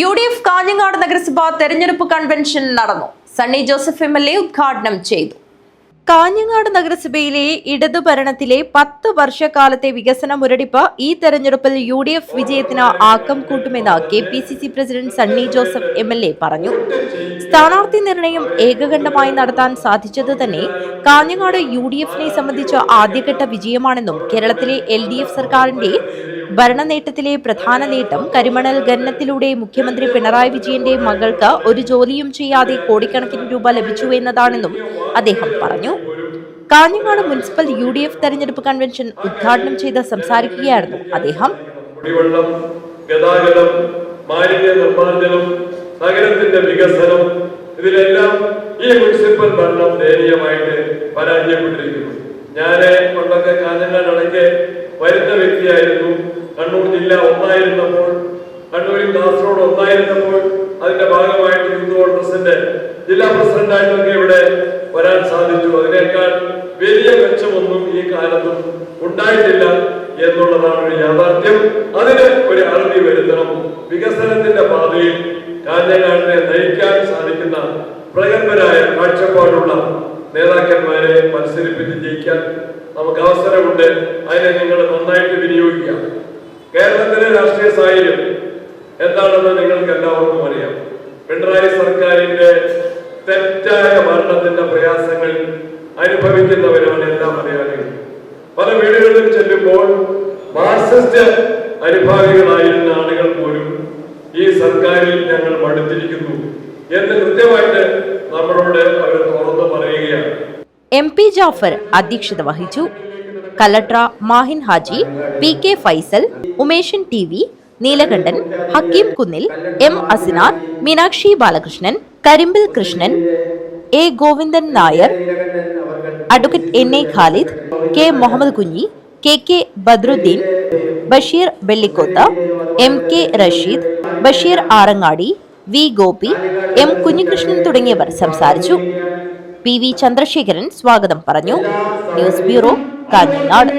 U D F Kanhangad നഗരസഭാ തെരഞ്ഞെടുപ്പ് convention നടന്നു. Sunny Joseph M L A ഉദ്ഘാടനം ചെയ്തു. കാഞ്ഞങ്ങാട് നഗരസഭയിലെ ഇടതു ഭരണത്തിലെ പത്ത് വർഷക്കാലത്തെ വികസന മുരടിപ്പ് ഈ തെരഞ്ഞെടുപ്പിൽ യു ഡി എഫ് വിജയത്തിന് ആക്കം കൂട്ടുമെന്ന് K P C C president Sunny Joseph M L A പറഞ്ഞു. സ്ഥാനാർത്ഥി നിർണയം ഏകകണ്ഠമായി നടത്താൻ സാധിച്ചത് തന്നെ കാഞ്ഞങ്ങാട് യു ഡി എഫിനെ സംബന്ധിച്ച ആദ്യഘട്ട വിജയമാണെന്നും കേരളത്തിലെ എൽ ഡി എഫ് സർക്കാരിന്റെ ഭരണനേട്ടത്തിലെ പ്രധാന നേട്ടം കരിമണൽ ഖനനത്തിലൂടെ മുഖ്യമന്ത്രി പിണറായി വിജയന്റെ മകൾക്ക് ഒരു ജോലിയും ചെയ്യാതെ കോടിക്കണക്കിന് രൂപ ലഭിച്ചു എന്നതാണെന്നും അദ്ദേഹം പറഞ്ഞു. Kanhangad municipal U D F തെരഞ്ഞെടുപ്പ് കൺവെൻഷൻ ഉദ്ഘാടനം ചെയ്ത് സംസാരിക്കുകയായിരുന്നു അദ്ദേഹം. ഗതാഗതം മാലിന്യ നിർമ്മാർജനം നഗരത്തിന്റെ വികസനം ഇതിലെല്ലാം ഈ മുനിസിപ്പൽ ഭരണം ദയനീയമായിട്ട് പരാജയപ്പെട്ടിരിക്കുന്നു. ഞാൻ പണ്ടൊക്കെ കാഞ്ഞങ്ങാട് വരുന്ന വ്യക്തിയായിരുന്നു. കണ്ണൂർ ജില്ല ഒന്നായിരുന്നപ്പോൾ കണ്ണൂരിൽ കാസർഗോഡ് ഒന്നായിരുന്നപ്പോൾ അതിന്റെ ഭാഗമായിട്ട് യൂത്ത് കോൺഗ്രസിന്റെ ജില്ലാ പ്രസിഡന്റായിട്ടൊക്കെ ഇവിടെ വരാൻ സാധിച്ചു. അതിനേക്കാൾ വലിയ മെച്ചമൊന്നും ഈ കാലത്തും ഉണ്ടായിട്ടില്ല എന്നുള്ളതാണ് ഒരു യാഥാർത്ഥ്യം. അതിന് ഒരു അറുതി വരുത്തണം. വികസനത്തിന്റെ പാതയിൽ കാഞ്ഞങ്ങാടിനെ നയിക്കാൻ സാധിക്കുന്ന പ്രഗത്ഭരായ കാഴ്ചപ്പാടുള്ള നേതാക്കന്മാരെ മത്സരിപ്പിച്ച് ജയിക്കാൻ നമുക്ക് അവസരമുണ്ട്. അതിനെ നിങ്ങൾ നന്നായിട്ട് വിനിയോഗിക്കാം കേരളത്തിലെ രാഷ്ട്രീയ സാഹചര്യം എന്താണെന്ന് നിങ്ങൾക്ക് എല്ലാവർക്കും അറിയാം. പിണറായി സർക്കാരിന്റെ തെറ്റായ ഭരണത്തിന്റെ പ്രയാസങ്ങൾ അനുഭവിക്കുന്നവരാണ് എല്ലാ മലയാളികളും പല വീടുകളിലും ചെല്ലുമ്പോൾ മാർക്സിസ്റ്റ് അനുഭാവികളായിരുന്ന ആളുകൾ പോലും ഈ സർക്കാരിൽ ഞങ്ങൾ മടുത്തിരിക്കുന്നു എന്ന് കൃത്യമായിട്ട് നമ്മളോട് അവർ തുറന്നു പറയുകയാണ്. എം പി ജാഫർ അധ്യക്ഷത വഹിച്ചു. Kallatra Mahin Haji P K Faisal Umeshan T V Neelakandan Hakeem Kunnil M Asinar Meenakshi Balakrishnan Karimbil Krishnan A Govindan Nair advocate N A Khalid K Muhammad Kunhi K K Badruddin Basheer Vellikoth M K Rasheed Basheer Arangadi V Gopi M Kunhikrishnan തുടങ്ങിയവർ സംസാരിച്ചു. P V Chandrasekharan സ്വാഗതം പറഞ്ഞു. News bureau Kanhangad.